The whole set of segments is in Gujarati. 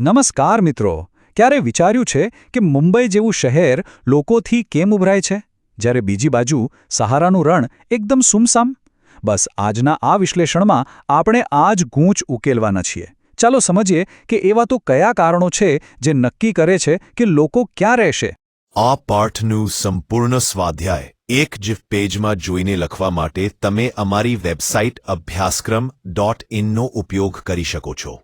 નમસ્કાર મિત્રો. ક્યારે વિચાર્યું છે કે મુંબઈ જેવું શહેર લોકોથી કેમ ઉભરાય છે? જ્યારે બીજી બાજુ સહારાનું રણ એકદમ સુમસામ. બસ આજના આ વિશ્લેષણમાં આપણે આ જ ગૂંચ ઉકેલવાના છીએ. ચાલો સમજીએ કે એવા તો કયા કારણો છે જે નક્કી કરે છે કે લોકો ક્યાં રહેશે. આ પાઠનું સંપૂર્ણ સ્વાધ્યાય એક જીફ પેજમાં જોઈને લખવા માટે તમે અમારી વેબસાઇટ અભ્યાસક્રમ ડોટ ઇનનો ઉપયોગ કરી શકો છો.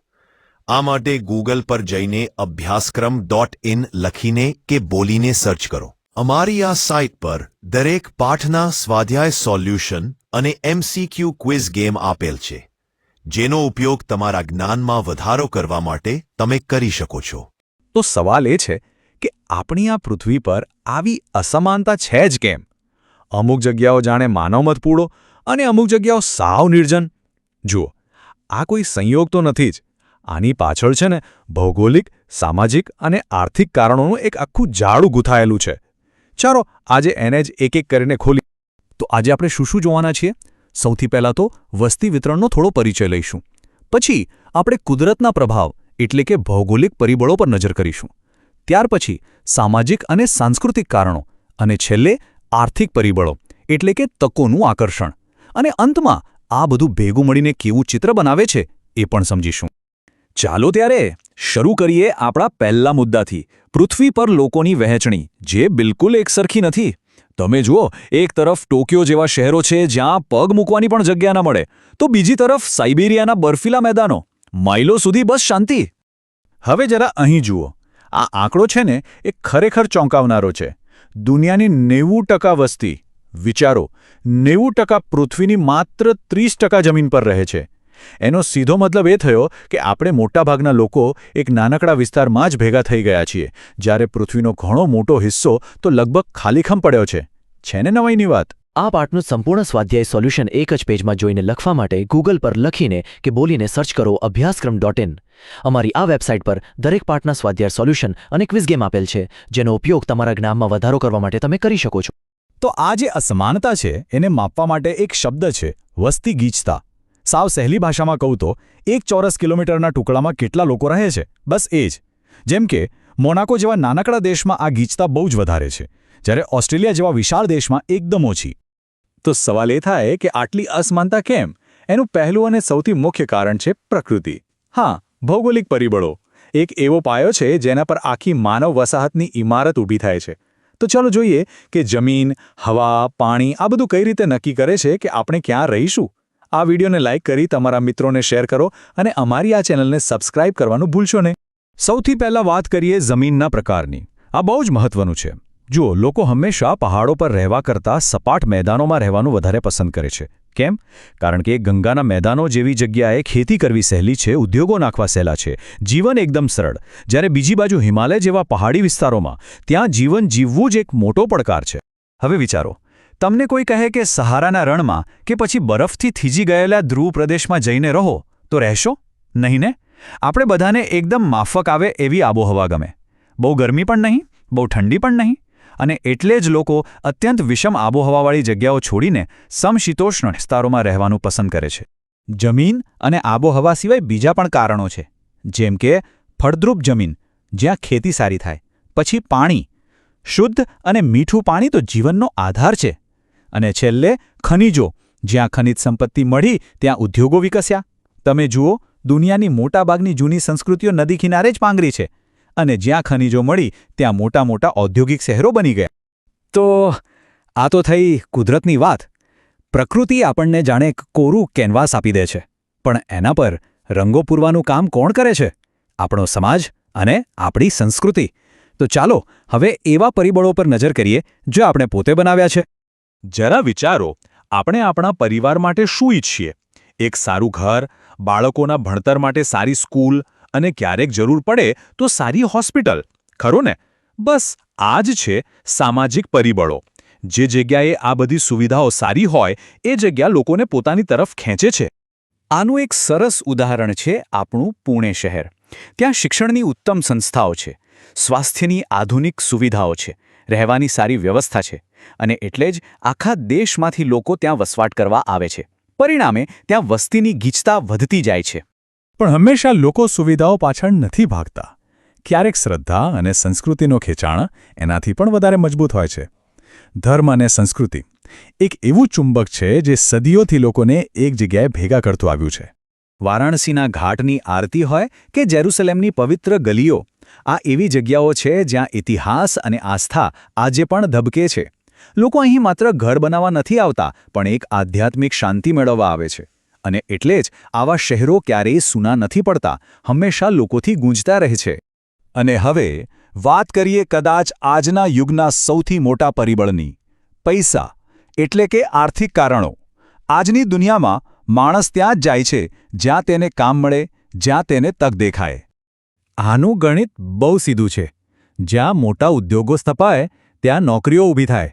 આ માટે ગૂગલ પર જઈને અભ્યાસક્રમ ડોટ ઇન લખીને કે બોલીને સર્ચ કરો. અમારી આ સાઇટ પર દરેક પાઠના સ્વાધ્યાય સોલ્યુશન અને એમસીક્યુ ક્વિઝ ગેમ આપેલ છે, જેનો ઉપયોગ તમારા જ્ઞાનમાં વધારો કરવા માટે તમે કરી શકો છો. તો સવાલ એ છે કે આપણી આ પૃથ્વી પર આવી અસમાનતા છે જ કેમ? અમુક જગ્યાઓ જાણે માનવમત પૂળો અને અમુક જગ્યાઓ સાવ નિર્જન. જુઓ, આ કોઈ સંયોગ તો નથી જ. આની પાછળ છે ને ભૌગોલિક, સામાજિક અને આર્થિક કારણોનું એક આખું જાળું ગૂંથાયેલું છે. ચાલો આજે એને જ એક એક કરીને ખોલી તો આજે આપણે શું શું જોવાના છીએ? સૌથી પહેલાં તો વસ્તી વિતરણનો થોડો પરિચય લઈશું. પછી આપણે કુદરતના પ્રભાવ, એટલે કે ભૌગોલિક પરિબળો પર નજર કરીશું. ત્યાર પછી સામાજિક અને સાંસ્કૃતિક કારણો અને છેલ્લે આર્થિક પરિબળો, એટલે કે તકોનું આકર્ષણ. અને અંતમાં આ બધું ભેગું મળીને કેવું ચિત્ર બનાવે છે એ પણ સમજીશું. ચાલો ત્યારે શરૂ કરીએ આપણા પહેલા મુદ્દાથી. પૃથ્વી પર લોકોની વહેંચણી, જે બિલકુલ એકસરખી નથી. તમે જુઓ, એક તરફ ટોક્યો જેવા શહેરો છે જ્યાં પગ મૂકવાની પણ જગ્યા ન મળે. તો બીજી તરફ સાઇબેરિયાના બર્ફીલા મેદાનો. માઇલો સુધી બસ શાંતિ. હવે જરા અહીં જુઓ. આ આંકડો છે ને, એ ખરેખર ચોંકાવનારો છે. દુનિયાની નેવું ટકા વસ્તી, વિચારો, નેવું ટકા પૃથ્વીની માત્ર ત્રીસ ટકા જમીન પર રહે છે. એનો સીધો મતલબ એ થયો કે આપણે મોટાભાગના લોકો એક નાનકડા વિસ્તારમાં જ ભેગા થઈ ગયા છીએ. જ્યારે પૃથ્વીનો ઘણો મોટો હિસ્સો તો લગભગ ખાલીખમ પડ્યો છે. છે ને નવાઈની વાત? આ પાઠનું સંપૂર્ણ સ્વાધ્યાય સોલ્યુશન એક જ પેજમાં જોઈને લખવા માટે ગૂગલ પર લખીને કે બોલીને સર્ચ કરો અભ્યાસક્રમ ડોટ ઇન. અમારી આ વેબસાઇટ પર દરેક પાઠના સ્વાધ્યાય સોલ્યુશન અને ક્વિઝ ગેમ આપેલ છે જેનો ઉપયોગ તમારા જ્ઞાનમાં વધારો કરવા માટે તમે કરી શકો છો. તો આ જે અસમાનતા છે એને માપવા માટે એક શબ્દ છે વસ્તી ગીચતા. સાવ સહેલી ભાષામાં કહું તો, એક ચોરસ કિલોમીટરના ટુકડામાં કેટલા લોકો રહે છે? બસ એ જ. જેમ કે, મોનાકો જેવા નાનકડા દેશમાં આ ગીચતા બહુ જ વધારે છે, જ્યારે ઓસ્ટ્રેલિયા જેવા વિશાળ દેશમાં એકદમ ઓછી. તો સવાલ એ થાય કે આટલી અસમાનતા કેમ? એનું પહેલું અને સૌથી મુખ્ય કારણ છે પ્રકૃતિ. હા, ભૌગોલિક પરિબળો. એક એવો પાયો છે જેના પર આખી માનવ વસાહતની ઇમારત ઊભી થાય છે. તો ચાલો જોઈએ કે જમીન, હવા, પાણી આ બધું કઈ રીતે નક્કી કરે છે કે આપણે ક્યાં રહીશું? આ વિડીયોને લાઇક કરી તમારા મિત્રોને શેર કરો અને અમારી આ ચેનલને સબસ્ક્રાઇબ કરવાનું ભૂલશો નહીં. સૌથી પહેલાં વાત કરીએ જમીનના પ્રકારની. આ બહુ જ મહત્વનું છે. જુઓ, લોકો હંમેશા પહાડો પર રહેવા કરતાં સપાટ મેદાનોમાં રહેવાનું વધારે પસંદ કરે છે. કેમ? કારણ કે ગંગાના મેદાનો જેવી જગ્યાએ ખેતી કરવી સહેલી છે, ઉદ્યોગો નાખવા સહેલા છે. જીવન એકદમ સરળ. જ્યારે બીજી બાજુ હિમાલય જેવા પહાડી વિસ્તારોમાં, ત્યાં જીવન જીવવું જ એક મોટો પડકાર છે. હવે વિચારો તમને કોઈ કહે કે સહારાના રણમાં કે પછી બરફથી થીજી ગયેલા ધ્રુવ પ્રદેશમાં જઈને રહો, તો રહેશો? નહીં ને? આપણે બધાને એકદમ માફક આવે એવી આબોહવા ગમે. બહુ ગરમી પણ નહીં, બહુ ઠંડી પણ નહીં, અને એટલે જ લોકો અત્યંત વિષમ આબોહવાવાળી જગ્યાઓ છોડીને સમશીતોષ્ણ વિસ્તારોમાં રહેવાનું પસંદ કરે છે. જમીન અને આબોહવા સિવાય બીજા પણ કારણો છે. જેમ કે, ફળદ્રુપ જમીન, જ્યાં ખેતી સારી થાય, પછી પાણી. શુદ્ધ અને મીઠું પાણી તો જીવનનો આધાર છે. અને છેલ્લે ખનિજો. જ્યાં ખનિજ સંપત્તિ મળી, ત્યાં ઉદ્યોગો વિકસ્યા. તમે જુઓ, દુનિયાની મોટાભાગની જૂની સંસ્કૃતિઓ નદી કિનારે જ પાંગરી છે. અને જ્યાં ખનિજો મળી, ત્યાં મોટા મોટા ઔદ્યોગિક શહેરો બની ગયા. તો આ તો થઈ કુદરતની વાત. પ્રકૃતિ આપણને જાણે કોરું કેનવાસ આપી દે છે. પણ એના પર રંગો પૂરવાનું કામ કોણ કરે છે? આપણો સમાજ અને આપણી સંસ્કૃતિ. તો ચાલો, હવે એવા પરિબળો પર નજર કરીએ, જે આપણે પોતે બનાવ્યા છે. જરા વિચારો, આપણે આપણા પરિવાર માટે શું ઈચ્છીએ? એક સારું ઘર, બાળકોના ભણતર માટે સારી સ્કૂલ અને ક્યારેક જરૂર પડે તો સારી હોસ્પિટલ. ખરો ને? બસ, આ જ છે સામાજિક પરિબળો. જે જગ્યાએ આ બધી સુવિધાઓ સારી હોય, એ જગ્યા લોકોને પોતાની તરફ ખેંચે છે. આનું એક સરસ ઉદાહરણ છે આપણું પુણે શહેર. ત્યાં શિક્ષણની ઉત્તમ સંસ્થાઓ છે. સ્વાસ્થ્યની આધુનિક સુવિધાઓ છે. રહેવાની સારી વ્યવસ્થા છે અને એટલે જ આખા દેશમાંથી લોકો ત્યાં વસવાટ કરવા આવે છે. પરિણામે, ત્યાં વસ્તીની ગીચતા વધતી જાય છે. પણ હંમેશા લોકો સુવિધાઓ પાછળ નથી ભાગતા. ક્યારેક શ્રદ્ધા અને સંસ્કૃતિનો ખેંચાણ એનાથી પણ વધારે મજબૂત હોય છે. ધર્મ અને સંસ્કૃતિ એક એવું ચુંબક છે જે સદીઓથી લોકોને એક જગ્યાએ ભેગા કરતું આવ્યું છે. વારાણસીના ઘાટની આરતી હોય કે જેરુસલેમની પવિત્ર ગલીઓ. આ એવી જગ્યાઓ છે જ્યાં ઇતિહાસ અને આસ્થા આજે પણ ધબકે છે. લોકો અહીં માત્ર ઘર બનાવવા નથી આવતા, પણ એક આધ્યાત્મિક શાંતિ મેળવવા આવે છે. અને એટલે જ આવા શહેરો ક્યારેય સૂના નથી પડતા, હંમેશા લોકોથી ગૂંજતા રહે છે. અને હવે, વાત કરીએ કદાચ આજના યુગના સૌથી મોટા પરિબળની. પૈસા, એટલે કે આર્થિક કારણો. આજની દુનિયામાં માણસ ત્યાં જ જાય છે, જ્યાં તેને કામ મળે, જ્યાં તેને તક દેખાય. આનું ગણિત બહુ સીધું છે. જ્યાં મોટા ઉદ્યોગો સ્થપાય, ત્યાં નોકરીઓ ઊભી થાય.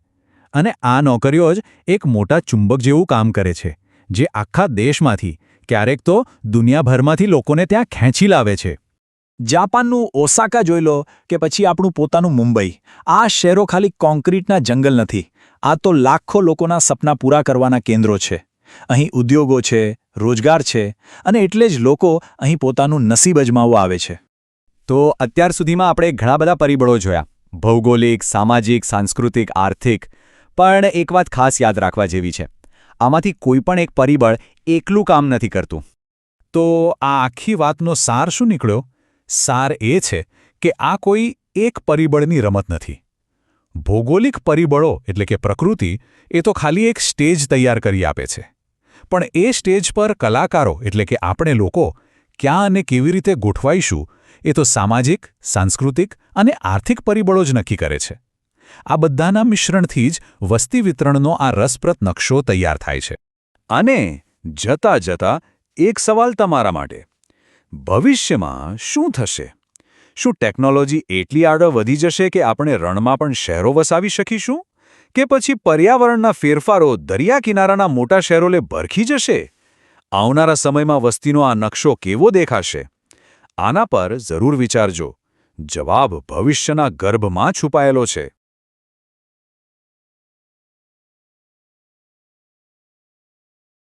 અને આ નોકરીઓ જ એક મોટા ચુંબક જેવું કામ કરે છે, જે આખા દેશમાંથી, ક્યારેક તો દુનિયાભરમાંથી લોકોને ત્યાં ખેંચી લાવે છે. જાપાનનું ઓસાકા જોઈ લો કે પછી આપણું પોતાનું મુંબઈ. આ શહેરો ખાલી કોન્ક્રીટના જંગલ નથી. આ તો લાખો લોકોના સપના પૂરા કરવાના કેન્દ્રો છે. અહીં ઉદ્યોગો છે, રોજગાર છે અને એટલે જ લોકો અહીં પોતાનું નસીબ અજમાવવા આવે છે. તો અત્યાર સુધીમાં આપણે ઘણા બધા પરિબળો જોયા. ભૌગોલિક, સામાજિક, સાંસ્કૃતિક, આર્થિક, પણ એક વાત ખાસ યાદ રાખવા જેવી છે. આમાંથી કોઈ પણ એક પરિબળ એકલું કામ નથી કરતું. તો આ આખી વાતનો સાર શું નીકળ્યો? સાર એ છે કે આ કોઈ એક પરિબળની રમત નથી. ભૌગોલિક પરિબળો એટલે કે પ્રકૃતિ એ તો ખાલી એક સ્ટેજ તૈયાર કરી આપે છે. પણ એ સ્ટેજ પર કલાકારો, એટલે કે આપણે લોકો, ક્યાં અને કેવી રીતે ગોઠવાઈશું, એ તો સામાજિક, સાંસ્કૃતિક અને આર્થિક પરિબળો જ નક્કી કરે છે. આ બધાના મિશ્રણથી જ વસ્તી વિતરણનો આ રસપ્રદ નકશો તૈયાર થાય છે. અને જતા જતા એક સવાલ તમારા માટે. ભવિષ્યમાં શું થશે? શું ટેકનોલોજી એટલી આગળ વધી જશે કે આપણે રણમાં પણ શહેરો વસાવી શકીશું? કે પછી પર્યાવરણના ફેરફારો દરિયા કિનારાના મોટા શહેરોને ભરખી જશે? આવનારા સમયમાં વસ્તીનો આ નકશો કેવો દેખાશે? આના પર જરૂર વિચારજો. જવાબ ભવિષ્યના ગર્ભમાં છુપાયેલો છે.